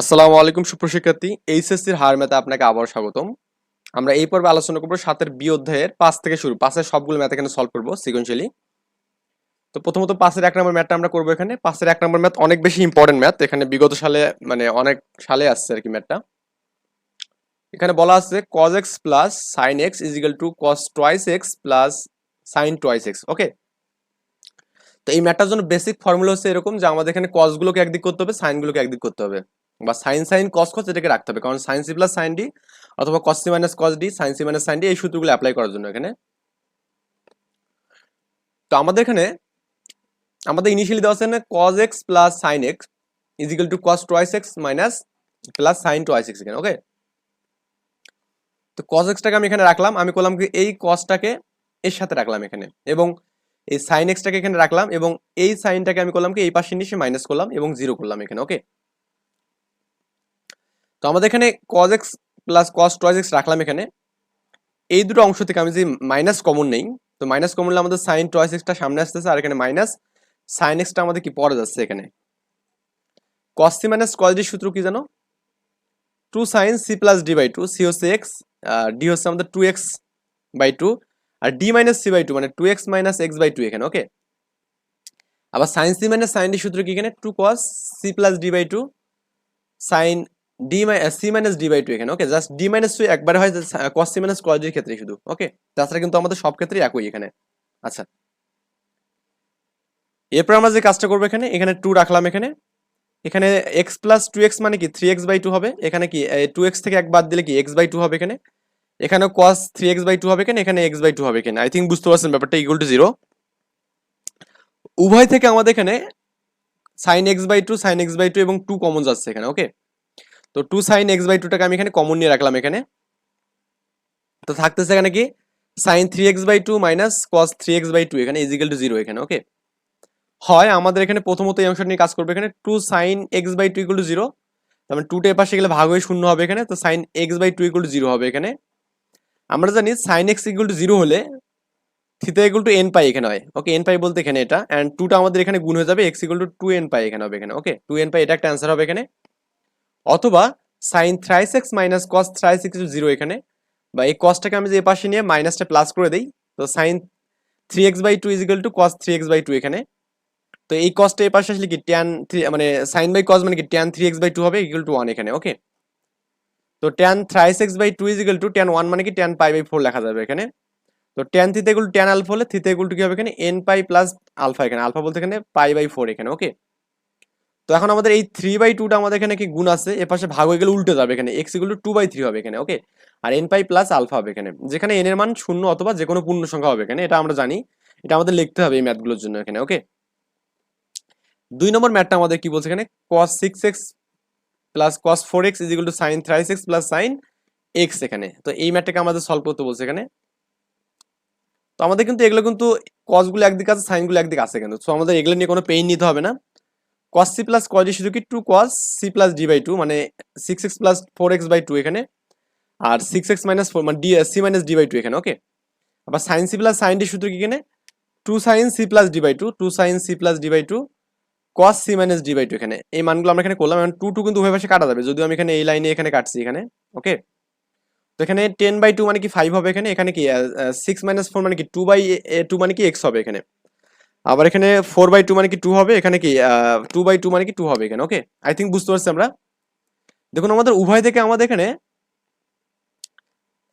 আসসালামু আলাইকুম সুপ্রশিক্ষার্থী এইচএসসির হার ম্যাথে আপনাকে আবার স্বাগতম। আমরা এই পর্বে আলোচনা করব সাতের বি অধ্যায়ের পাঁচ থেকে শুরু। পাঁচের সবগুলো ম্যাথ এখানে সলভ করব সিকোয়েন্সিয়ালি তো প্রথমত পাঁচের এক নম্বর ম্যাথটা আমরা করব এখানে। পাঁচের এক নম্বর ম্যাথ অনেক বেশি ইম্পর্টেন্ট ম্যাথ এখানে বিগত সালে মানে অনেক সালে আসছে আর কি ম্যাথটা এখানে বলা আছে cos x plus sine x is equal to cos twice x plus sine twice x okay তো এই ম্যাথটার জন্য বেসিক ফর্মুলা হচ্ছে এরকম যে আমাদের এখানে কসগুলোকে একদিক করতে হবে সাইনগুলোকে একদিক করতে হবে। বা সাইন সাইন কস কস এটাকে রাখতে হবে। কারণ sine c plus sine d অথবা cos c minus cos d sine c minus sine d এই সূত্রগুলো অ্যাপ্লাই করার জন্য এখানে। তো আমাদের এখানে, আমাদের ইনিশিয়ালি দেওয়া আছে cos x plus sine x is equal to cos twice x minus plus sine twice x এখানে ওকে তো কজ এক্সটাকে আমি এখানে রাখলাম, আমি করলাম কি এই কসটাকে এর সাথে রাখলাম এখানে এবং এই সাইন এক্সটাকে এখানে রাখলাম এবং এই সাইনটাকে আমি করলাম কি এই পাশে নিচে মাইনাস করলাম এবং জিরো করলাম এখানে ওকে আমাদের এখানে cos x plus cos twice x রাখলাম এখানে। এই দুটো অংশ থেকে আমি যদি মাইনাস কমন নেই, তো মাইনাস কমন নিলে আমাদের সাইন টয়েস এক্সটা সামনে আসতেছে আর এখানে মাইনাস সাইন এক্সটা আমাদের কি পরে যাচ্ছে এখানে। Cos c minus cos d সূত্র কি জানো? Two sine c plus d by two c হচ্ছে এক্স ডি হচ্ছে আমাদের two x by two R d minus c by two মানে two x minus x by two এখানে okay আবার sine c minus sine d সূত্র কি এখানে? Two cos c plus d by two sine d c minus d by two এখানে okay just d minus two একবারে হয় কস C minus কস ক্ষেত্রে শুধু ওকে তাছাড়া কিন্তু আমাদের সব ক্ষেত্রেই একই এখানে। আচ্ছা। এরপর আমরা যে কাজটা করব এখানে এখানে টু রাখলাম এখানে। এখানে এক্স প্লাস টু এক্স মানে কি? থ্রি এক্স বাই টু হবে। এখানে কি? টু এক্স থেকে এক বাদ দিলে কি? এক্স বাই টু হবে এখানে। এখানে cos three x by two হবে এখানে এখানে এক্স বাই টু হবে এখানে। আই থিঙ্ক বুঝতে পারছেন ব্যাপারটা ইকুয়াল টু জিরো উভয় থেকে আমাদের এখানে sine x by two sine x by two এবং টু কমন যাচ্ছে এখানে ওকে তো টু সাইন এক্স বাই টুটাকে আমি এখানে কমন নিয়ে রাখলাম এখানে। তো থাকতেছে এখানে কি? Sine three x by two minus cos three x by two এখানে ইজিক্যাল টু জিরো এখানে ওকে হয় আমাদের এখানে প্রথমত এই অংশটা নিয়ে কাজ করবে এখানে two sine x by two equal to zero তার মানে টুটা পাশে গেলে ভাগ হয়ে শূন্য হবে এখানে, তো sine x by two equal to zero হবে এখানে। আমরা জানি sine x equal to zero হলে theta equal to n pi এখানে হয় ওকে এন পাই বলতে এখানে এটা অ্যান্ড টুটা আমাদের এখানে গুণ হয়ে যাবে x equal to two n pi এখানে হবে এখানে ওকে টু এন পাই এটা একটা অ্যান্সার হবে এখানে। অথবা sine thrice x minus cos thrice x zero এখানে। বা এই কসটাকে আমি যে পাশে নিয়ে মাইনাসটা প্লাস করে দিই, তো sine three x by two is equal to cos three x by two এখানে। তো এই কসটা এই পাশে আসলে কি ট্যান থ্রি মানে সাইন বাই কস মানে কি tan three x by two হবে ইকুয়াল টু ওয়ান এখানে ওকে তো tan thrice x by two is equal to tan one মানে কি ট্যান পাই বাই ফোর লেখা যাবে এখানে। তো ট্যান থিতে এগুলো ট্যান আলফা হলে থিতে এগুলো কি হবে এখানে? এন পাই প্লাস আলফা এখানে আলফা বলতে এখানে পাই বাই ফোর এখানে ওকে তো এখন আমাদের এই থ্রি বাই টুটা আমাদের এখানে কি গুণ আছে? এ পাশে ভাগ হয়ে গেলে উল্টে যাবে এখানে। এক্স এগুলো টু বাই থ্রি হবে এখানে ওকে আর এন পাই প্লাস আলফা হবে এখানে। যেখানে এন এর মান শূন্য অথবা যে কোনো পূর্ণ সংখ্যা হবে এখানে, এটা আমরা জানি। এটা আমাদের লিখতে হবে এই ম্যাথগুলোর জন্য এখানে ওকে দুই নম্বর ম্যাথটা আমাদের কি বলছে এখানে? Cos six x plus cos four x is equal to sine thrice x plus sine x এখানে। তো এই ম্যাথটাকে আমাদের সলভ করতে বলছে এখানে। তো আমাদের কিন্তু এগুলো কিন্তু কসগুলো একদিকে আছে সাইনগুলো একদিকে আছে কিন্তু। সো আমাদের এগুলো নিয়ে কোনো পেইন নিতে হবে না। কস সি প্লাস কস শুধু কি two cos c plus d by two মানে six x plus four x by two এখানে, আর সিক্স এক্স মাইনাস ফোর মানে d c minus d by two এখানে ওকে আবার sine c plus sine d সূত্র কি এখানে? Two sine c plus d by two two sine c plus d by two cos c minus d by two এখানে। এই মানগুলো আমরা এখানে করলাম টু টু কিন্তু উভয় পাশে কাটা যাবে, যদিও আমি এখানে এই লাইনে এখানে কাটছি এখানে ওকে তো এখানে টেন বাই টু মানে কি ফাইভ হবে এখানে এখানে কি সিক্স মাইনাস ফোর মানে কি টু বাই টু মানে কি এক্স হবে এখানে। আবার এখানে ফোর বাই টু মানে কি টু হবে? এখানে কি টু বাই টু মানে কি টু হবে এখানে ওকে আই থিঙ্ক বুঝতে পারছি আমরা। দেখুন, আমাদের উভয় থেকে আমাদের এখানে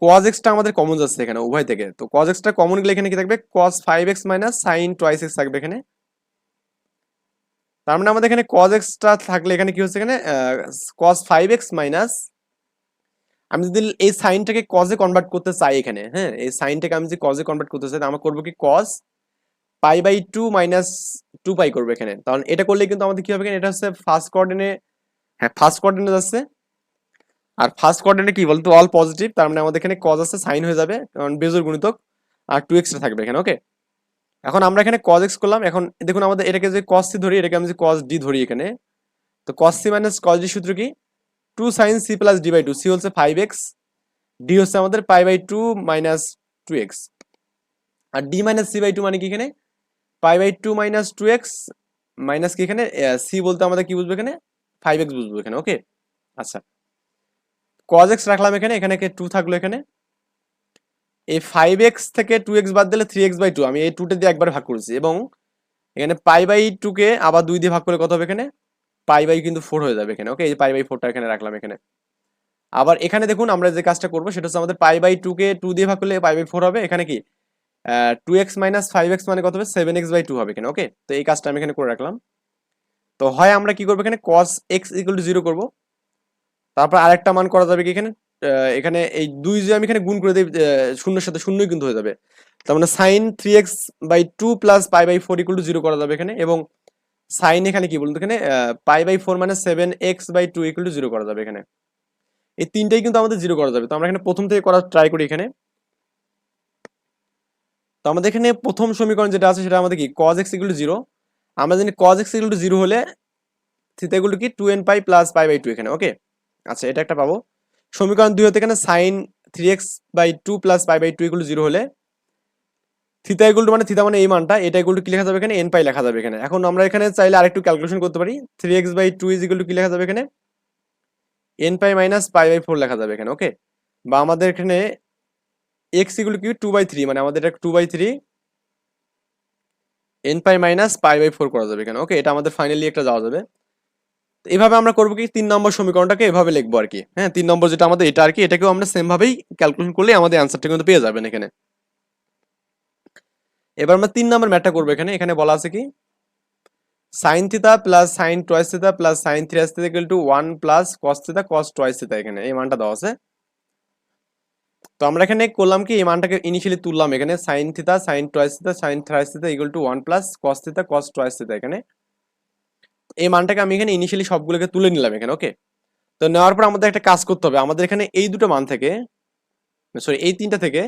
কজ এক্সটা আমাদের কমন যাচ্ছে এখানে, উভয় থেকে। তো কজ এক্সটা কমন গেলে এখানে কি থাকবে? Cos five x minus sine twice x থাকবে এখানে। তার মানে আমাদের এখানে কজ এক্সটা থাকলে এখানে কি হচ্ছে এখানে? কস ফাইভ এক্স মাইনাস আমি যদি এই সাইনটাকে কজে কনভার্ট করতে চাই এখানে হ্যাঁ? এই সাইনটাকে আমি যদি কজে কনভার্ট করতে চাই আমরা করব কি? Cos pi by two minus two pi করব এখানে। কারণ এটা করলে কিন্তু আমাদের কি হবে এখানে? এটা হচ্ছে ফার্স্ট কোঅর্ডিনে হ্যাঁ ফার্স্ট কোঅর্ডিনে যাচ্ছে আর ফার্স্ট কোঅর্ডিনে কি বলতো? অল পজিটিভ তার মানে আমাদের এখানে কজ আছে সাইন হয়ে যাবে, কারণ বেজোর গুণিতক, আর টু এক্সটা থাকবে এখানে ওকে এখন আমরা এখানে কজ এক্স করলাম, এখন দেখুন আমাদের এটাকে যদি কস সি ধরি, এটাকে আমি যদি কজ ডি ধরি এখানে, তো cos c minus cos d সূত্র কি? Two sine c plus d by two c হচ্ছে ফাইভ এক্স ডি হচ্ছে আমাদের pi by two minus two x R d minus c by two মানে কি এখানে? Pi by two minus two x minus কি এখানে? সি বলতে আমাদের কি বুঝব এখানে? ফাইভ এক্স বুঝব এখানে, ওকে? আচ্ছা। কজ এক্স রাখলাম এখানে এখানে টু থাকল এখানে? এই ফাইভ এক্স থেকে টু এক্স বাদ দিলে থ্রি এক্স বাই টু আমি এই টুটে দিয়ে একবার ভাগ করেছি এবং এখানে পাই বাই টুকে আবার দুই দিয়ে ভাগ করলে কত হবে এখানে? পাই বাই কিন্তু ফোর হয়ে যাবে এখানে, ওকে? এই যে পাই বাই ফোরটা এখানে রাখলাম এখানে। আবার এখানে দেখুন আমরা যে কাজটা করব, সেটা হচ্ছে আমাদের পাই বাই টুকে টু দিয়ে ভাগ করলে পাই বাই ফোর হবে, এখানে কি? Two x minus five x মানে কত হবে? সেভেন এক্স বাই টু হবে এখানে ওকে তো এই কাজটা আমি এখানে করে রাখলাম। তো হয় আমরা কি করব এখানে? Cos x equal to zero করব। তারপর আরেকটা মান করা যাবে কি এখানে? এখানে এই দুই যে আমি এখানে গুণ করে দিই শূন্যের সাথে শূন্যই কিন্তু হয়ে যাবে। তার মানে sine three x by two plus pi by four equal to zero করা যাবে এখানে এবং সাইন এখানে কি বলুন এখানে? পাই বাই ফোর মানে seven x by two equal to zero করা যাবে এখানে। এই তিনটাই কিন্তু আমাদের জিরো করা যাবে। তো আমরা এখানে প্রথম থেকে করার ট্রাই করি এখানে। তো আমাদের এখানে প্রথম সমীকরণ যেটা আছে সেটা আমাদের কি? Cos x equal to zero আমরা জানি cos x equal to zero হলে থিতা টু কি? Two n pi plus pi by two এখানে ওকে আচ্ছা এটা একটা পাবো। সমীকরণ দুই হতে এখানে sine three x by two plus pi by two equal zero হলে থিতা ইকুয়াল মানে থিতা মানে এই মানটা, এটা ইকুয়াল কি লেখা যাবে এখানে? এন পাই লেখা যাবে এখানে। এখন আমরা এখানে চাইলে আরেকটু ক্যালকুলেশন করতে পারি। Three x by two is equal কি লেখা যাবে এখানে? N pi minus pi by four লেখা যাবে এখানে ওকে বা আমাদের এখানে এক্স ইকুয়াল কি টু বাই থ্রি মানে আমাদের এটা two by three n pi minus pi by four করা যাবে এখানে। ওকে এটা আমাদের ফাইনালি একটা যাওয়া যাবে। তো এভাবে আমরা করব কি? তিন নম্বর সমীকরণটাকে এভাবে লিখব আর কি। হ্যাঁ তিন নম্বর যেটা আমাদের, এটা আর কি, এটাকেও আমরা সেম ভাবেই ক্যালকুলেশন করলে আমাদের অ্যান্সারটা কিন্তু পেয়ে যাবেন এখানে। এবার আমরা তিন নম্বর ম্যাটটা করব এখানে। এখানে বলা আছে কি? Sine theta plus sine twice theta plus sine three theta equal to one plus cos theta cos twice theta এখানে। এই মানটা দেওয়া আছে। তো আমরা এখানে করলাম কি, এই মানটাকে ইনিশিয়ালি তুললাম। এখানে sine theta sine twice theta sine thrice theta equal to one plus cos theta cos twice theta এখানে। এই মানটাকে আমি এখানে ইনিশিয়ালি সবগুলোকে তুলে নিলাম এখানে ওকে তো নেওয়ার পর আমাদের একটা কাজ করতে হবে। আমাদের এখানে এই দুটো মান থেকে সরি এই তিনটা থেকে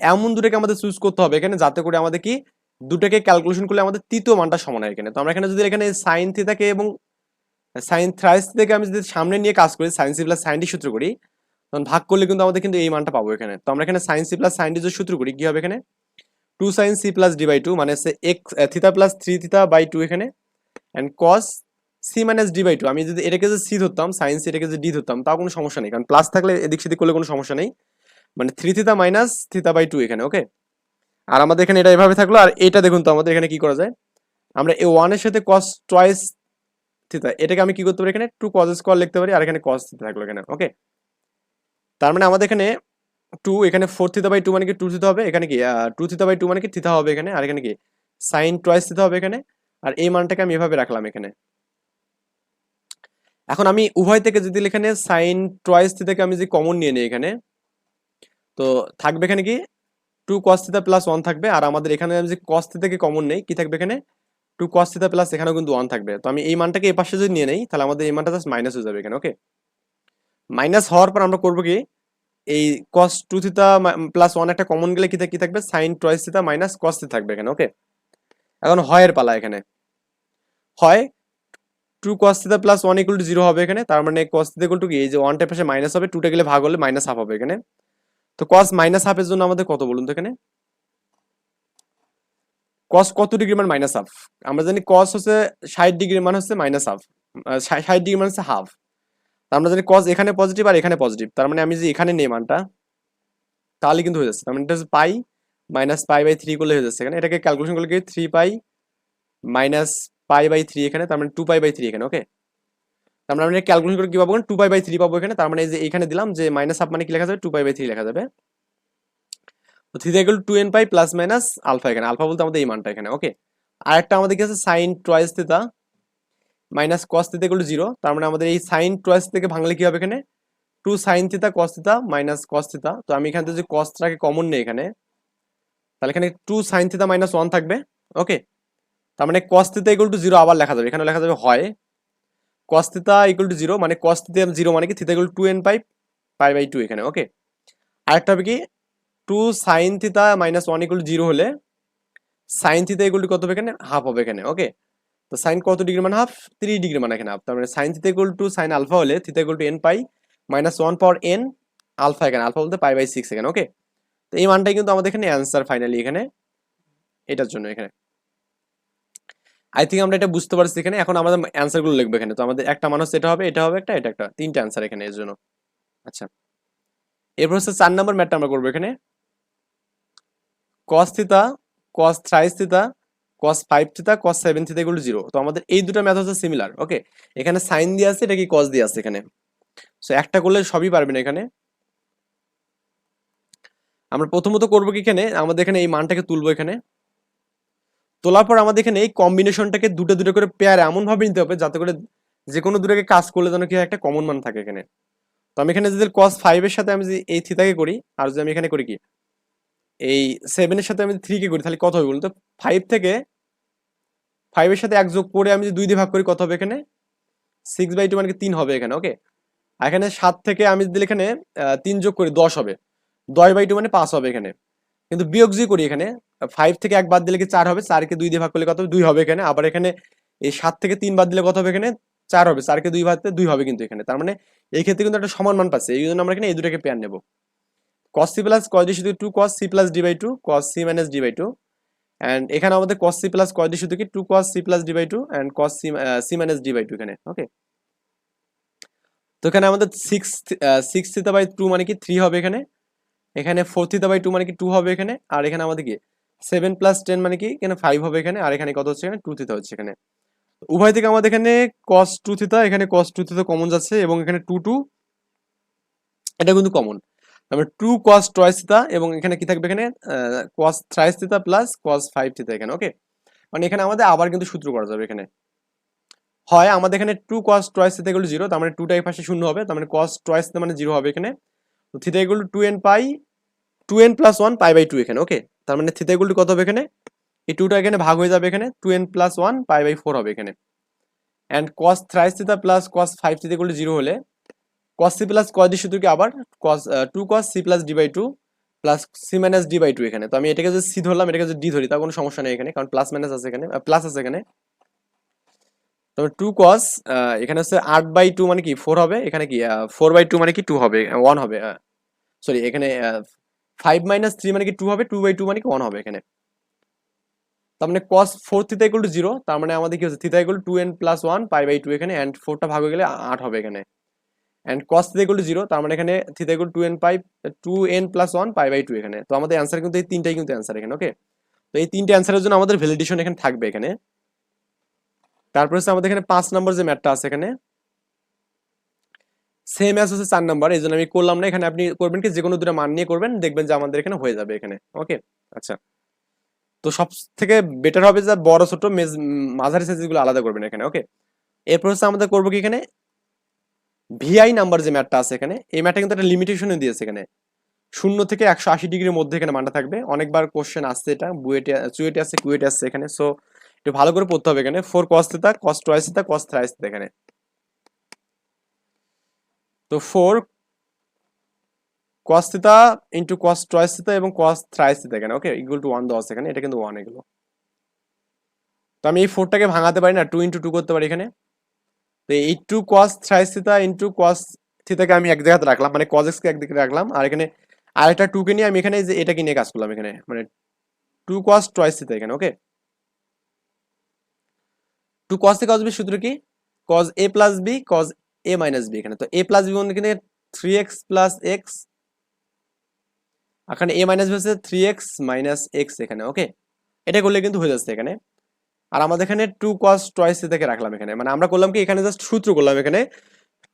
এমন দুটোকে আমাদের চুজ করতে হবে এখানে, যাতে করে আমাদের কি, দুটোকে ক্যালকুলেশন করলে আমাদের তৃতীয় মানটা সমান হয় এখানে। তো আমরা এখানে যদি এখানে সাইন থিতাকে এবং সাইন থ্রাইস থেকে আমি যদি সামনে নিয়ে কাজ করি sine c plus sine d সূত্র করি তখন ভাগ করলে কিন্তু আমাদের কিন্তু এই মানটা পাবো এখানে। তো আমরা এখানে sine c plus sine d যদি সূত্র করি, কি হবে এখানে? Two sine c plus d by two মানে x theta plus three theta by two এখানে। And cos c minus d by two আমি যদি এটাকে যে সি ধরতাম সাইন সি এটাকে যদি ডি ধরতাম, তাও কোনো সমস্যা নেই। কারণ প্লাস থাকলে এদিক সেদিক করলে কোনো সমস্যা নেই। মানে three theta minus theta by two এখানে ওকে আর আমাদের এখানে এটা এভাবে থাকল, আর এটা দেখুন তো, আমাদের এখানে কি করা যায়? আমরা এই ওয়ানের সাথে কস টয়েস থিতা এটাকে আমি কি করতে পারি এখানে? টু কজ স্কোয়ার লিখতে পারি, আর এখানে কস থিতা থাকল এখানে ওকে তার মানে আমাদের এখানে টু এখানে ফোর থিতা বাই টু মানে কি টু থিতা হবে? এখানে কি টু থিতা বাই টু মানে কি থিতা হবে এখানে? আর এখানে কি সাইন টয়েস থিতা হবে এখানে? আর এই মানটাকে আমি এভাবে রাখলাম এখানে। এখন আমি উভয় থেকে যদি এখানে সাইন টয়েস থিতাকে আমি যদি কমন নিয়ে নিই এখানে, তো থাকবে এখানে কি two cos theta plus one থাকবে। আর আমাদের এখানে আমি যদি কস থিতাকে কমন নেই, কি থাকবে এখানে? টু কস থিতা প্লাস এখানেও কিন্তু ওয়ান থাকবে। তো আমি এই মানটাকে এই পাশে যদি নিয়ে নেই, তাহলে আমাদের এই মানটা জাস্ট মাইনাস হয়ে যাবে এখানে ওকে মাইনাস হওয়ার পর আমরা করব কি? এই cos two theta plus one একটা কমন গেলে কি থাক- কি থাকবে? Sine twice theta minus cos theta থাকবে এখানে ওকে এখন হয়ের পালা এখানে। হয় two cos theta plus one equal to zero হবে এখানে, তার মানে কস থিতা ইকুয়াল টু কি? এই যে ওয়ানটার পাশে মাইনাস হবে টুটা গেলে ভাগ হলে মাইনাস হাফ হবে এখানে। তো কস মাইনাস হাফের জন্য আমাদের কত বলুন তো এখানে? কস কত ডিগ্রি মান মাইনাস হাফ আমরা জানি কস হচ্ছে ষাট ডিগ্রি মান হচ্ছে মাইনাস হাফ ষাট ডিগ্রি মান হচ্ছে হাফ আমরা জানি কস এখানে পজিটিভ আর এখানে পজিটিভ তার মানে আমি যে এখানে নেই মানটা, তাহলে কিন্তু হয়ে যাচ্ছে। তার মানে এটা হচ্ছে pi minus pi by three করলে হয়ে যাচ্ছে এখানে। এটাকে ক্যালকুলেশন করলে কি? Three pi minus pi by three এখানে, তার মানে টু পাই বাই থ্রি এখানে ওকে তার মানে আমরা ক্যালকুলেশন করে কি পাবো টু পাই বাই থ্রি পাবো এখানে। তার মানে যে এখানে দিলাম যে মাইনাস হাফ মানে কি লেখা যাবে? টু পাই বাই থ্রি লেখা যাবে। তো three equal to n pi plus minus alpha এখানে। আলফা বলতে আমাদের এই মানটা এখানে ওকে আর একটা আমাদের কি আছে? Sine twice theta minus cos theta equal zero তার মানে আমাদের এই সাইন টয়েস থেকে ভাঙলে কি হবে এখানে? Two sine theta cos theta minus cos theta তো আমি এখান যদি কসটাকে কমন নেই এখানে, তাহলে এখানে two sine theta minus one থাকবে। ওকে তার মানে cos theta equal to zero আবার লেখা যাবে। এখানে লেখা যাবে হয়। Cos theta equal to zero মানে কস থিতা জিরো মানে কি? Theta equal to n pi pi by two এখানে ওকে আরেকটা হবে কি? Two sine theta minus one equal zero হলে সাইন থিতা ইকুয়াল টু কত হবে এখানে? হাফ হবে এখানে ওকে তো সাইন কত ডিগ্রি মানে হাফ থ্রি ডিগ্রি মানে এখানে হাফ তার মানে sine theta equal to sine alpha হলে theta equal to n pi minus one power n alpha এখানে। আলফা বলতে পাই বাই সিক্স এখানে ওকে তো এই মানটাই কিন্তু আমাদের এখানে অ্যান্সার ফাইনালি এখানে, এটার জন্য এখানে। আই থিঙ্ক আমরা এটা বুঝতে পারছি এখানে। এখন আমাদের অ্যান্সারগুলো লিখব এখানে। তো আমাদের একটা মানুষ এটা হবে এটা হবে, একটা, এটা, একটা। তিনটা অ্যান্সার এখানে এর জন্য। আচ্ছা। এরপর হচ্ছে চার নম্বর ম্যাটটা আমরা করব এখানে। Cos theta cos thrice theta cos five theta cos seven theta এগুলো তো আমাদের এই দুটো ম্যাথ হচ্ছে সিমিলার ওকে এখানে সাইন দিয়ে আছে এটা কি কস দিয়ে আছে এখানে। সো একটা করলে সবই পারবেন এখানে। আমরা প্রথমত করব কি এখানে? আমাদের এখানে এই মানটাকে তুলবো এখানে। তোলার পর আমাদের এখানে এই কম্বিনেশনটাকে দুটো দুটো করে পেয়ার এমন ভাবে নিতে হবে যাতে করে যে কোনো দুটোকে কাজ করলে যেন কি একটা কমন মান থাকে এখানে। তো আমি এখানে যদি কস ফাইভের সাথে আমি যদি এই থিতাকে করি, আর যদি আমি এখানে করি কি? এই সেভেনের সাথে আমি থ্রি কে করি, তাহলে কত হবে বলুন তো? ফাইভ থেকে ফাইভের সাথে এক যোগ করে আমি যদি দুই দিয়ে ভাগ করি, কত হবে এখানে? সিক্স বাই টু মানে তিন হবে এখানে ওকে এখানে সাত থেকে আমি যদি এখানে তিন যোগ করি, দশ হবে। দশ বাই টু মানে পাঁচ হবে এখানে। কিন্তু বিয়োগ যদি করি এখানে ফাইভ থেকে এক বাদ দিলে কি চার হবে? চারকে দুই দিয়ে ভাগ করলে কত হবে? দুই হবে এখানে। আবার এখানে এই সাত থেকে তিন বাদ দিলে কত হবে এখানে? চার হবে। চারকে দুই বাদ দুই হবে কিন্তু এখানে। তার মানে এই ক্ষেত্রে কিন্তু একটা সমান মান পাচ্ছে। এই জন্য আমরা এখানে এই দুটাকে পেয়ার নেব। Cos c plus cos d শুধু two cos c plus d by two cos c minus d by two and এখানে আমাদের cos c plus cos d শুধু কি? Two cos c plus d by two and cos c c minus d by two এখানে okay তো এখানে আমাদের six six theta by two মানে কি? থ্রি হবে এখানে। এখানে ফোর থিতা বাই টু মানে কি? টু হবে এখানে। আর এখানে আমাদের কি? সেভেন প্লাস টেন মানে কি? এখানে ফাইভ হবে এখানে। আর এখানে কত হচ্ছে এখানে? টু থিতা হচ্ছে এখানে। উভয় থেকে আমাদের এখানে cos টু থিতা এখানে cos টু থিতা কমন যাচ্ছে এবং এখানে টু টু এটা কিন্তু কমন তারপরে টু cos টয়েস থিতা এবং এখানে কি থাকবে এখানে? cos thrice theta plus cos five theta এখানে ওকে মানে এখানে আমাদের আবার কিন্তু সূত্র করা যাবে এখানে। হয় আমাদের এখানে টু cos টয়েস থিতা এগুলো জিরো তার মানে টুটা এই পাশে শূন্য হবে, তার মানে cos টয়েস থিতা মানে জিরো হবে এখানে। তো থিতা এগুলো two n pi two n plus one pi by two এখানে ওকে তার মানে থিতা এগুলো কত হবে এখানে? এই টুটা এখানে ভাগ হয়ে যাবে এখানে two n plus one pi by four হবে এখানে। And cos thrice theta plus cos five theta এগুলো জিরো হলে cos c প্লাস d শুধু কি আবার cos two cos c plus d by two plus c minus d by two এখানে। তো আমি এটাকে যদি সি ধরলাম, এটাকে যদি ডি ধরি, তার কোনো সমস্যা নেই এখানে, কারণ প্লাস মাইনাস আছে এখানে প্লাস আছে এখানে। তবে টু cos এখানে হচ্ছে আট বাই টু মানে কি ফোর হবে, এখানে কি ফোর বাই টু মানে কি টু হবে ওয়ান হবে সরি এখানে ফাইভ মাইনাস থ্রি মানে কি টু হবে টু বাই টু মানে কি ওয়ান হবে এখানে। তার মানে cos four equal to zero তার মানে আমাদের কি হচ্ছে theta equal to n plus one pi by two এখানে অ্যান্ড ফোরটা ভাগ হয়ে গেলে আট হবে এখানে। And cos theta equal to zero তার মানে এখানে theta equal to n pi two n plus one pi by two এখানে। তো আমাদের অ্যান্সার কিন্তু এই তিনটাই কিন্তু অ্যান্সার এখানে ওকে তো এই তিনটে অ্যান্সারের জন্য আমাদের ভ্যালিডেশন এখানে থাকবে এখানে। তারপর হচ্ছে আমাদের এখানে পাঁচ নম্বর যে ম্যাটটা আছে এখানে। সেম অ্যাজ হচ্ছে চার নাম্বার এই জন্য আমি করলাম না। এখানে আপনি করবেন কি? যে কোনো দুটো মান নিয়ে করবেন, দেখবেন যে আমাদের এখানে হয়ে যাবে এখানে ওকে আচ্ছা। তো সব থেকে বেটার হবে যে বড় ছোট মাঝারি সাইজগুলো আলাদা করবেন এখানে ওকে এরপর হচ্ছে আমাদের করব কি এখানে? ভিআই নাম্বার যে ম্যাটটা আছে এখানে, এই ম্যাটটা কিন্তু একটা লিমিটেশনে দিয়েছে এখানে। শূন্য থেকে একশো আশি ডিগ্রির মধ্যে এখানে মানটা থাকবে। অনেকবার কোশ্চেন আসছে এটা, বুয়েটে, চুয়েটে আসছে, কুয়েটে আসছে এখানে। সো একটু ভালো করে পড়তে হবে এখানে। Four cos theta cos twice theta cos thrice এখানে। তো four cos theta into cos twice theta এবং কস থ্রাইস থিতা এখানে ওকে ইকুয়াল টু ওয়ান দেওয়া আছে এখানে। এটা কিন্তু ওয়ান এগুলো। তো আমি এই ফোরটাকে ভাঙাতে পারি না টু ইন্টু টু করতে পারি এখানে। তো এই two cos thrice theta into cos থিতাকে আমি এক জায়গাতে রাখলাম মানে কজ এক্সকে একদিকে রাখলাম, আর এখানে আরেকটা টুকে নিয়ে আমি এখানে যে এটাকে নিয়ে কাজ করলাম এখানে মানে টু কস টয়েস থিতা এখানে ওকে টু কস থেকে কস বি সূত্র কি? Cos A plus B cos A minus B এখানে, তো এ প্লাস বি এখানে থ্রি এক্স প্লাস এক্স এখানে এ মাইনাস বি হচ্ছে থ্রি এক্স মাইনাস এক্স এখানে ওকে এটা করলে কিন্তু হয়ে যাচ্ছে এখানে। আর আমাদের এখানে টু কজ টয়েস থেকে রাখলাম এখানে। মানে আমরা করলাম কি, এখানে জাস্ট সূত্র করলাম এখানে।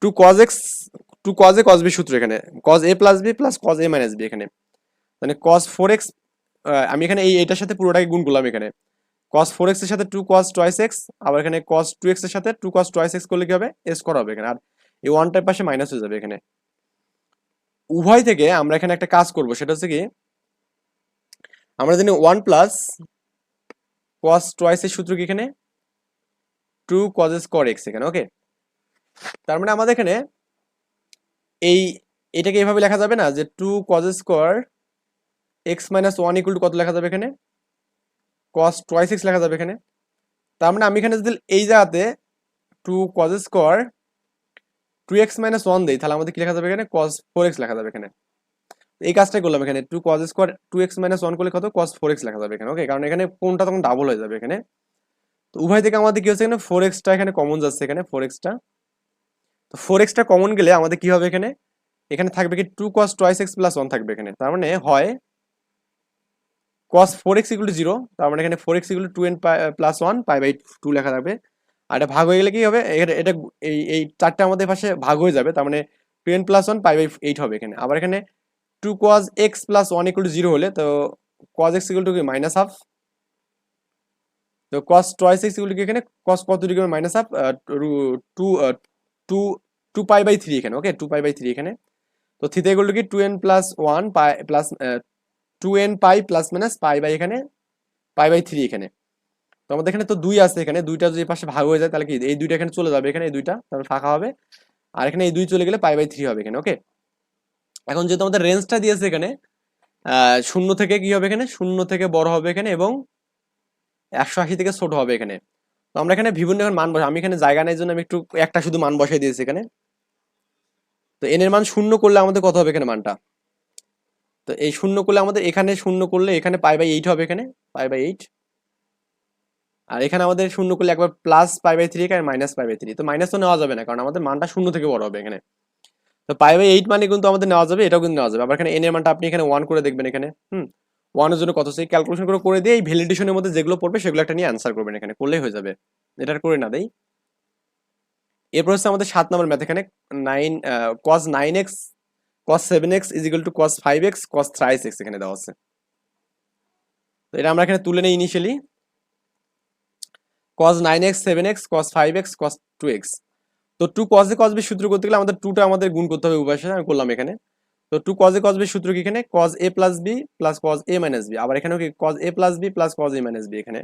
Two cos x two cos A cos B সূত্র এখানে। Cos A plus B plus cos A minus B এখানে। মানে কজ ফোর এক্স আমি এখানে এই, এটার সাথে পুরোটাকে গুণ করলাম এখানে। cos 4x এর সাথে 2 cos twice এক্স আবার এখানে cos 2x এর সাথে 2 cos twice এক্স করলে কি হবে? এস করা হবে এখানে। আর এই ওয়ানটার পাশে মাইনাস হয়ে যাবে এখানে। উভয় থেকে আমরা এখানে একটা কাজ করব, সেটা হচ্ছে কি, আমরা জানি ওয়ান প্লাস cos twice এর সূত্র কি এখানে? 2 cos square x এখানে ওকে তার মানে আমাদের এখানে এই, এটাকে এভাবে লেখা যাবে না যে 2 cos square x minus 1 equal to কত লেখা যাবে এখানে? cos twice x লেখা যাবে এখানে। তার মানে আমি এখানে যদি এই জায়গাতে two cos square two x minus one দিই, তাহলে আমাদের কি লেখা যাবে এখানে? cos ফোর এক্স লেখা যাবে এখানে। এই কাজটাই করলাম এখানে। Two cos square two x minus one করলে কত? cos ফোর এক্স লেখা যাবে এখানে ওকে কারণ এখানে কোনটা তখন ডাবল হয়ে যাবে এখানে। তো উভয় থেকে আমাদের কি হচ্ছে এখানে? ফোর এক্সটা এখানে কমন যাচ্ছে এখানে ফোর এক্সটা তো ফোর এক্সটা কমন গেলে আমাদের কি হবে এখানে? এখানে থাকবে কি two cos twice x plus one থাকবে এখানে। তার মানে হয় cos four x equal to zero তার মানে এখানে four x equal to n plus one pi by two লেখা থাকবে। আর এটা ভাগ হয়ে গেলে কি হবে? এটা এই এই চারটে আমাদের পাশে ভাগ হয়ে যাবে, তার মানে two n plus one pi by eight হবে এখানে। আবার এখানে two cos x plus one equal zero হলে, তো cos x equal to minus half তো cos twice x equal to এখানে? কস কত degree minus half two two two pi by three এখানে okay two pi by three এখানে। তো theta equal to কি? Two n plus one pi plus two n pi plus minus pi by এখানে pi by three এখানে। তো আমাদের এখানে তো দুই আছে এখানে, দুইটা যদি পাশে ভাগ হয়ে যায়, তাহলে কি? এই দুইটা এখানে চলে যাবে, এখানে এই দুইটা তারপর ফাঁকা হবে। আর এখানে এই দুই চলে গেলে পাই বাই থ্রি হবে এখানে ওকে এখন যেহেতু আমাদের রেঞ্জটা দিয়েছে এখানে শূন্য থেকে কি হবে এখানে? শূন্য থেকে বড় হবে এখানে এবং একশো আশি থেকে ছোট হবে এখানে। তো আমরা এখানে বিভিন্ন এখন মান বসাই। আমি এখানে জায়গা নেই জন্য আমি একটু, একটা শুধু মান বসাই দিয়েছি এখানে। তো এন এর মান শূন্য করলে আমাদের কত হবে এখানে মানটা? তো এই শূন্য করলে আমাদের, এখানে শূন্য করলে এখানে পাই বাই এইট হবে এখানে, পাই বাই এইট আর এখানে আমাদের শূন্য করলে একবার প্লাস পাই বাই থ্রি এখানে মাইনাস পাই বাই থ্রি তো মাইনাস তো নেওয়া যাবে না, কারণ আমাদের মানটা শূন্য থেকে বড় হবে এখানে। তো পাই বাই এইট মানে কিন্তু আমাদের নেওয়া যাবে, এটাও কিন্তু নেওয়া যাবে। আবার এখানে এন এর মানটা আপনি এখানে ওয়ান করে দেখবেন এখানে, হুম? ওয়ানের জন্য কত সেই ক্যালকুলেশন করে করে দিয়ে এই ভ্যালিডেশনের মধ্যে যেগুলো পড়বে সেগুলো একটা নিয়ে অ্যান্সার করবেন এখানে, করলেই হয়ে যাবে। এটার করে না দেই। এরপর হচ্ছে আমাদের সাত নম্বর ম্যাথ এখানে nine cos nine x cos seven x is equal to cos five x cos thrice x এখানে দেওয়া আছে। তো এটা আমরা এখানে তুলে নেই initially cos nine x seven x cos five x cos two x তো টু কস এ বি সূত্র করতে গেলে আমাদের টুটা আমাদের গুণ করতে হবে সাথে, আমি করলাম এখানে। তো টু কজ এ কজ সূত্র কি এখানে? Cos A plus B plus cos A minus B আবার এখানেও কি? Cos A plus B plus cos A minus B এখানে।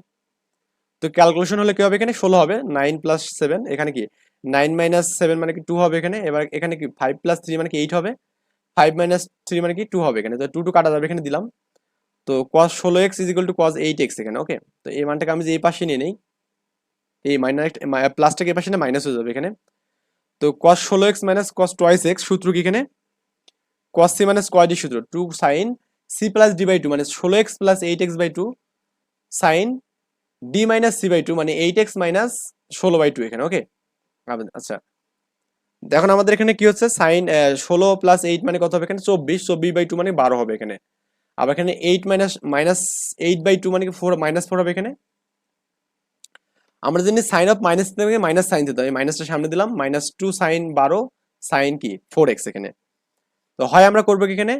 তো ক্যালকুলেশন হলে কি হবে এখানে? ষোলো হবে নাইন প্লাস সেভেন এখানে কি? নাইন মাইনাস সেভেন মানে কি টু হবে এখানে? এবার এখানে কি? ফাইভ প্লাস থ্রি মানে কি এইট হবে? ফাইভ মাইনাস থ্রি মানে কি টু হবে এখানে। তো টু টু কাটা যাবে এখানে দিলাম। তো কজ ষোলো x is equal to cos eight x এখানে ওকে তো এই মানটাকে আমি যে এই পাশে নিয়ে নেই, এই মাইনাস প্লাসটাকে এই পাশে নিয়ে মাইনাস হয়ে যাবে এখানে। তো কস ষোলো x minus cos twice x সূত্র কি এখানে? cos সি স্কোয়ার ডি সূত্র two sine C plus D by two মানে ষোলো x plus eight x by two sine D minus C by two মানে এইট এক্স মাইনাস ষোলো by two এখানে okay আচ্ছা দেখুন আমাদের এখানে কি হচ্ছে? সাইন ষোলো প্লাস এইট মানে কত হবে এখানে? চব্বিশ চব্বিশ বাই টু মানে বারো হবে এখানে। আবার এখানে eight minus minus eight by two মানে ফোর মাইনাস ফোর হবে এখানে? আমরা জানি সাইন অফ মাইনাস থেকে মাইনাস সাইন দিতে হবে। মাইনাসটা সামনে দিলাম মাইনাস টু সাইন বারো সাইন কি? ফোর এক্স এখানে। তো হয় আমরা করব কি এখানে?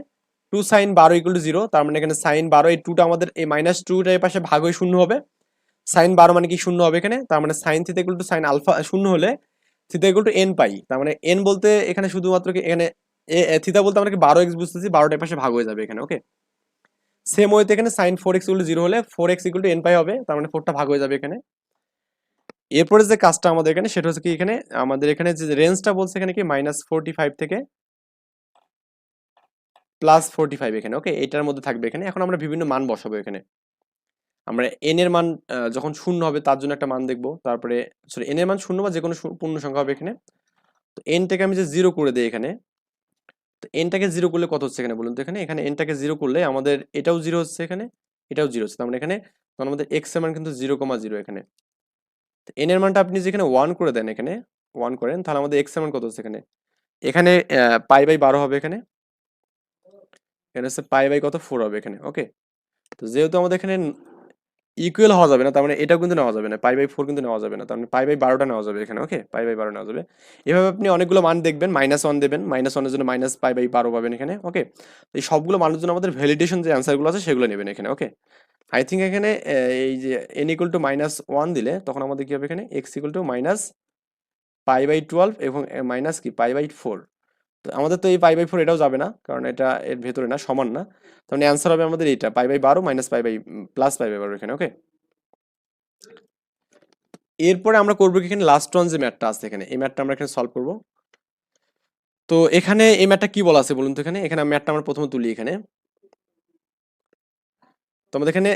টু সাইন বারো ইকুয়াল টু জিরো তার মানে এখানে সাইন বারো, এই টুটা আমাদের, এই মাইনাস টুটা এর পাশে ভাগ হয়ে শূন্য হবে। সাইন বারো মানে কি শূন্য হবে এখানে? তার মানে sine theta equal to sine alpha শূন্য হলে theta equal to n pi. তার মানে এন বলতে এখানে শুধুমাত্র কি এখানে থিতা বলতে আমরা কি বারো এক্স বুঝতেছি বারোটা পাশে ভাগ হয়ে যাবে এখানে ওকে সেম ওয়েতে এখানে sine four x equal to zero হলে four x equal to n pi হবে, তার মানে ফোরটা ভাগ হয়ে যাবে এখানে। এরপরে যে কাজটা আমাদের এখানে, সেটা হচ্ছে কি এখানে আমাদের এখানে যে রেঞ্জটা বলছে এখানে কি? মাইনাস ফোরটি ফাইভ থেকে প্লাস ফোরটি ফাইভ এখানে ওকে এটার মধ্যে থাকবে এখানে। এখন আমরা বিভিন্ন মান বসাবো এখানে। আমরা এন এর মান যখন শূন্য হবে তার জন্য একটা মান দেখব। তারপরে সরি এন এর মান শূন্য বা যে কোনো পূর্ণ সংখ্যা হবে এখানে। তো এনটাকে আমি যে জিরো করে দিই এখানে, তো এনটাকে জিরো করলে কত হচ্ছে এখানে বলুন তো এখানে? এখানে এনটাকে জিরো করলে আমাদের এটাও জিরো হচ্ছে এখানে, এটাও জিরো হচ্ছে। তার মানে এখানে তখন আমাদের এক্সের মান কিন্তু জিরো কমা জিরো এখানে। এন এর মানটা আপনি যেখানে ওয়ান করে দেন এখানে ওয়ান করেন, তাহলে আমাদের এক্সের মান কত হচ্ছে এখানে? এখানে পাই বাই বারো হবে এখানে। এখানে হচ্ছে পাই বাই কত? ফোর হবে এখানে ওকে তো যেহেতু আমাদের এখানে ইকুয়াল হওয়া যাবে না, তার মানে এটাও কিন্তু নেওয়া যাবে না, পাই বাই ফোর কিন্তু নেওয়া যাবে না, তার মানে পাই বাই বারোটা নেওয়া যাবে এখানে ওকে পাই বাই বারো নেওয়া যাবে। এভাবে আপনি অনেকগুলো মান দেখবেন মাইনাস ওয়ান দেবেন মাইনাস ওয়ানের জন্য মাইনাস পাই বাই বারো পাবেন এখানে ওকে এই সবগুলো মানের জন্য আমাদের ভ্যালিডেশন যে অ্যান্সারগুলো আছে সেগুলো নেবেন এখানে ওকে আই থিঙ্ক এখানে এই যে n equal to minus one দিলে তখন আমাদের কি হবে এখানে? X equal to minus pi by twelve এবং মাইনাস কি? পাই বাই ফোর আমাদের তো এই পাই বাই ফোর এটাও যাবে না, কারণ এটা এর ভেতরে না, সমান না। তার মানে অ্যান্সার হবে আমাদের এইটা, পাই বাই বারো minus pi by plus pi by বারো এখানে ওকে এরপরে আমরা করব এখানে লাস্ট ওয়ান যে ম্যাটটা আছে এখানে, এই ম্যাটটা আমরা এখানে সলভ করব। তো এখানে এই ম্যাথটা কি বলা আছে বলুন তো এখানে? এখানে ম্যাটটা আমরা প্রথমে তুলি এখানে। তো আমাদের এখানে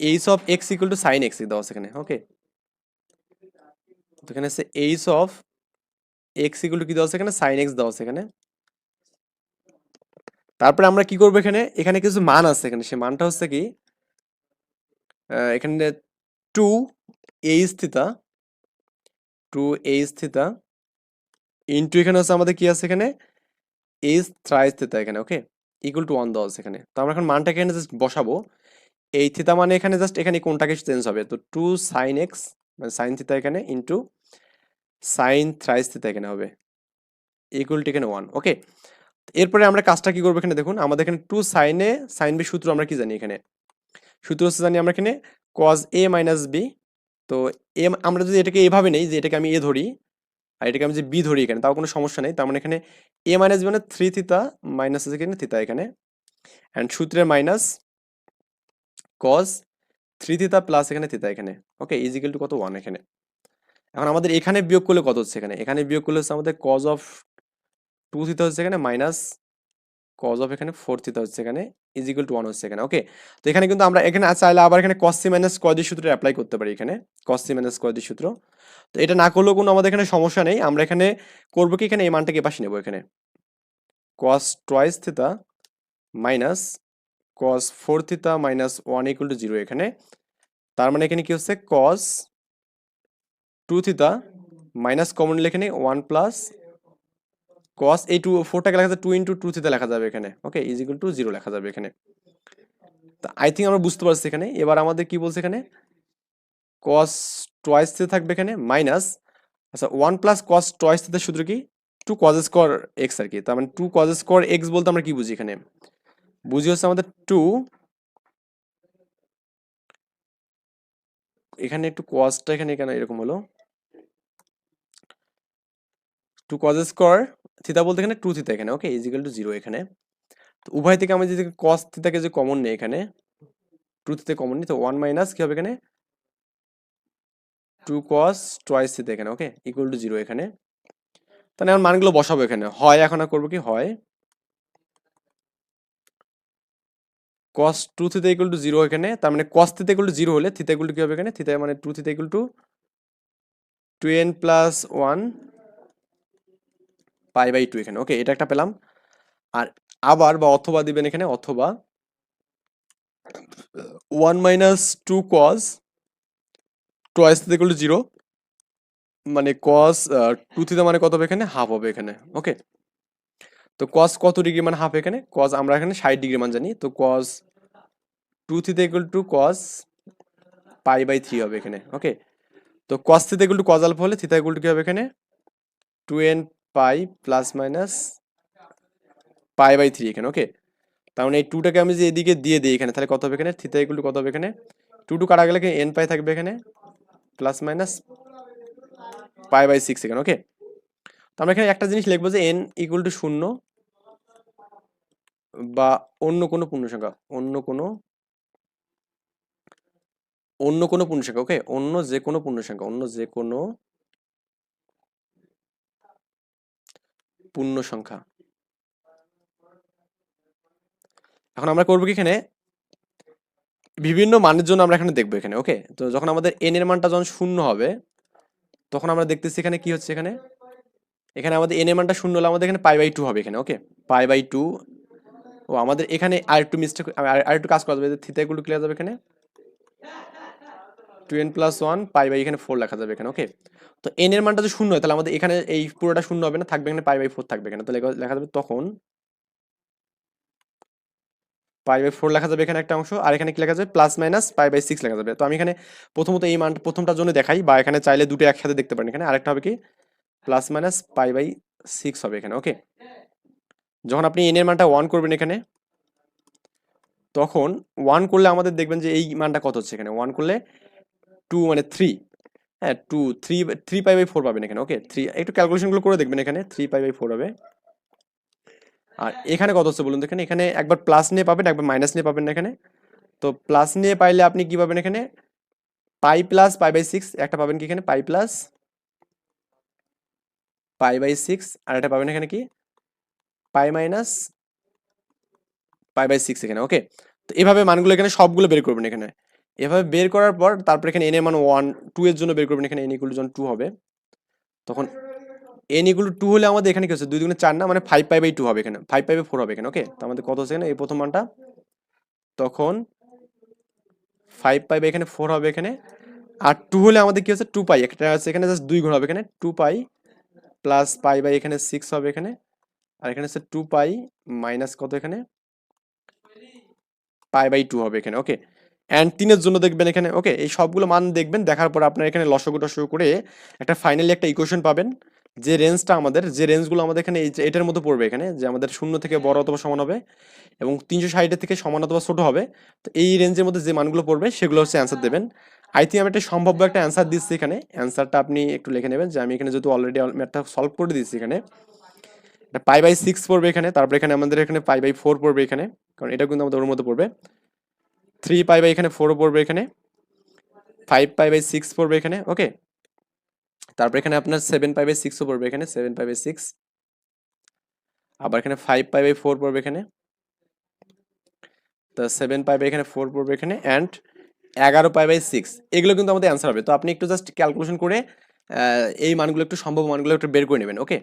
H of x equal to sine x দেওয়া আছে এখানে ওকে তো এখানে আছে H of x equal to কি দেওয়া আছে এখানে? সাইন এক্স দেওয়া আছে এখানে। তারপরে আমরা কি করব এখানে? এখানে কিছু মান আছে এখানে। সে মানটা হচ্ছে কি? এখানে two H theta two H theta into এখানে হচ্ছে আমাদের কি আছে এখানে? এইচ থ্রাইস থিতা এখানে ওকে ইকুয়াল টু ওয়ান দেওয়া আছে এখানে। তো আমরা এখন মানটাকে এখানে জাস্ট বসাবো। এই থিতা মানে এখানে জাস্ট এখানে কোনটাকে চেঞ্জ হবে? তো টু সাইন এক্স মানে সাইন থিতা এখানে ইন্টু সাইন থ্রাইস থিতা এখানে হবে। ইকুয়াল টু এখানে ওয়ান ওকে এরপরে আমরা কাজটা কি করব এখানে? দেখুন, আমাদের এখানে টু সাইনে সাইন বি সূত্র আমরা কি জানি এখানে? সূত্র হচ্ছে জানি আমরা এখানে কজ এ মাইনাস বি তো এ আমরা যদি এটাকে এভাবে নেই যে এটাকে আমি এ ধরি, আর এটাকে আমি যে বি ধরি এখানে, তাও কোনো সমস্যা নেই। তার মানে এখানে এ মাইনাস বি মানে থ্রি থিতা মাইনাস আছে এখানে থিতা এখানে। অ্যান্ড সূত্রের minus cos three theta plus এখানে থিতা এখানে। ওকে ইজিক্যাল টু কত? ওয়ান এখানে। এখন আমাদের এখানে বিয়োগ করলে কত হচ্ছে এখানে? এখানে বিয়োগ করলে হচ্ছে আমাদের কজ অফ টু থিতা হচ্ছে এখানে মাইনাস কজ অফ এখানে ফোর থিতা হচ্ছে এখানে ইজিক্যাল টু ওয়ান হচ্ছে এখানে ওকে তো এখানে কিন্তু আমরা এখানে চাইলে আবার এখানে কস মাইনাস কয়দি সূত্র অ্যাপ্লাই করতে পারি এখানে কস মাইনাস কয়দি সূত্র। তো এটা না করলেও কোনো আমাদের এখানে সমস্যা নেই, আমরা এখানে করব কি? এখানে এই মানটাকে পাশে নেব এখানে। Cos twice theta minus cos four theta minus one equal to zero এখানে। তার মানে এখানে কি হচ্ছে? Cos two theta minus common এখানে ওয়ান প্লাস কস এই টু ফোরটাকে লেখা যাবে টু ইন্টু টু থিতা লেখা যাবে এখানে। ওকে ইজ টু জিরো লেখা যাবে এখানে। তা আই থিঙ্ক আমরা বুঝতে পারছি এখানে। এবার আমাদের কি বলছে এখানে? কস টয়েস থিতা থাকবে এখানে মাইনাস আচ্ছা one plus cos twice theta সূত্র কি? টু কজ স্কোয়ার এক্স আর কি। তার মানে টু কজ স্কোয়ার এক্স বলতে আমরা কি বুঝি এখানে? বুঝি হচ্ছে আমাদের টু এখানে একটু কজটা এখানে কেন এরকম হলো? টু কজ স্কোয়ার থিতা বলতে এখানে টু থিতা এখানে ওকে ইজিক্যাল টু জিরো এখানে। তো উভয় থেকে আমি যদি কস থিতাকে যে কমন নেই এখানে টু থিতে কমন নিই, তো ওয়ান মাইনাস কি হবে এখানে? টু কস টয়েস থিতা এখানে ওকে ইকুয়াল টু জিরো এখানে। তাহলে আমার মানগুলো বসাবো এখানে, হয় এখন আর করব কি? হয়। cos two theta equal to zero এখানে, তার মানে cos theta equal to zero হলে থিতা ইকুয়াল টু কি হবে এখানে? থিতা মানে two theta equal to two n plus one pi by two এখানে। ওকে, এটা একটা পেলাম। আর আবার বা অথবা দিবেন এখানে, অথবা one minus two twice theta equal to zero মানে কস টু থিতা মানে কত হবে এখানে? হাফ হবে এখানে। ওকে? তো কস কত ডিগ্রি মানে হাফ এখানে? কস আমরা এখানে ষাট ডিগ্রি মান জানি। তো cos two theta equal to cos pi by three হবে এখানে। ওকে? তো cos theta equal to cos alpha হলে থিতা ইকুয়াল টু কি হবে এখানে? Two n pi plus minus pi by three এখানে ওকে তার মানে এই টুটাকে আমি যে এদিকে দিয়ে দিই এখানে, তাহলে কত হবে এখানে? থিতা ইকুয়াল টু কত হবে এখানে? টু টু কাটা গেলে এন পাই থাকবে এখানে? Plus minus pi by six এখানে ওকে তো আমরা এখানে একটা জিনিস লিখব যে এন ইকুয়াল টু শূন্য বা অন্য কোনো পূর্ণ সংখ্যা, অন্য কোনো অন্য কোনো পূর্ণ সংখ্যা ওকে অন্য যে কোনো পূর্ণ সংখ্যা, অন্য যে কোনো পূর্ণ সংখ্যা। এখন আমরা করব কি এখানে? বিভিন্ন মানের জন্য আমরা এখানে দেখব এখানে ওকে তো যখন আমাদের এন এর মানটা যখন শূন্য হবে, তখন আমরা দেখতেছি এখানে কি হচ্ছে এখানে? এখানে আমাদের এন এর মানটা শূন্য হলে আমাদের এখানে পাই বাই টু হবে এখানে ওকে পাই বাই টু ও আমাদের এখানে আর একটু মিস্টেক আর একটু কাজ করা যাবে থিতা ক্লিয়ার যাবে এখানে। Two n plus one pi by এখানে ফোর লেখা যাবে এখানে ওকে তো এন এর মানটা যদি শূন্য হয়, তাহলে আমাদের এখানে এই পুরোটা শূন্য হবে না, থাকবে এখানে পাই বাই ফোর থাকবে এখানে। তো লেখা যাবে তখন পাই বাই ফোর লেখা যাবে এখানে একটা অংশ, আর এখানে কি লেখা যাবে? Plus minus pi by six লেখা যাবে। তো আমি এখানে প্রথমত এই মানটা প্রথমটার জন্য দেখাই, বা এখানে চাইলে দুটো একসাথে দেখতে পারেন এখানে। আরেকটা হবে কি? Plus minus pi by six হবে এখানে ওকে যখন আপনি এন এর মানটা ওয়ান করবেন এখানে, তখন ওয়ান করলে আমাদের দেখবেন যে এই মানটা কত হচ্ছে এখানে। ওয়ান করলে টু মানে থ্রি হ্যাঁ two three three pi by four পাবেন এখানে ওকে থ্রি একটু ক্যালকুলেশনগুলো করে দেখবেন এখানে থ্রি পাই বাই ফোর হবে। আর এখানে কত হচ্ছে বলুন দেখেন এখানে একবার প্লাস নিয়ে পাবেন, একবার মাইনাস নিয়ে পাবেন এখানে। তো প্লাস নিয়ে পাইলে আপনি কি পাবেন এখানে? Pi plus pi by six একটা পাবেন কি এখানে? Pi plus pi by six আর একটা পাবেন এখানে কি? Pi minus pi by six এখানে ওকে তো এভাবে মানগুলো এখানে সবগুলো বের করবেন এখানে। এভাবে বের করার পর তারপর এখানে এন এর মান ওয়ান টু এর জন্য বের করবেন, এখানে এন ইকুয়াল যখন টু হবে। তখন এন ইকুয়াল টু হলে আমাদের এখানে কি হচ্ছে? দুই দুগুণে চার না মানে ফাইভ পাই বাই টু হবে এখানে। ফাইভ পাই বাই ফোর হবে এখানে ওকে তো আমাদের কত হচ্ছে এই প্রথম মানটা। তখন ফাইভ পাই বাই এখানে ফোর হবে এখানে। আর টু হলে আমাদের কি হচ্ছে? টু পাই একটা আছে এখানে জাস্ট দুই গুণ হবে এখানে। Two pi plus pi by এখানে সিক্স হবে এখানে। আর এখানে হচ্ছে টু পাই মাইনাস কত এখানে? পাই বাই টু হবে এখানে ওকে অ্যান্ড তিনের জন্য দেখবেন এখানে ওকে এই সবগুলো মান দেখবেন, দেখার পর আপনার এখানে লসগু টসগু করে একটা ফাইনালি একটা ইকুয়েশন পাবেন। যে রেঞ্জটা আমাদের, যে রেঞ্জগুলো আমাদের এখানে এটার মধ্যে পড়বে এখানে, যে আমাদের শূন্য থেকে বড় অথবা সমান হবে এবং তিনশো ষাটের থেকে সমান অথবা ছোট হবে, তো এই রেঞ্জের মধ্যে যে মানগুলো পড়বে সেগুলো হচ্ছে অ্যান্সার দেবেন। আই থিঙ্ক আমি একটা সম্ভাব্য একটা অ্যান্সার দিচ্ছি এখানে। অ্যান্সারটা আপনি একটু লিখে নেবেন যে আমি এখানে যেহেতু অলরেডি ম্যাথটা সলভ করে দিচ্ছি এখানে। এটা পাই বাই সিক্স পড়বে এখানে, তারপরে এখানে আমাদের এখানে পাই বাই ফোর পড়বে এখানে, কারণ এটা কিন্তু আমাদের ওর মধ্যে পড়বে। থ্রি পাই বাই এখানে ফোরও পড়বে এখানে ফাইভ পাই বাই সিক্স পড়বে এখানে ওকে তারপর এখানে আপনার সেভেন পাই বাই সিক্সও পড়বে এখানে সেভেন পাই বাই সিক্স আবার এখানে ফাইভ পাই বাই ফোর পড়বে এখানে। তো সেভেন পাই বাই এখানে ফোর পড়বে এখানে অ্যান্ড এগারো পাই বাই সিক্স এগুলো কিন্তু আমাদের অ্যান্সার হবে। তো আপনি একটু জাস্ট ক্যালকুলেশন করে এই মানগুলো একটু সম্ভব মানগুলো একটু বের করে নেবেন ওকে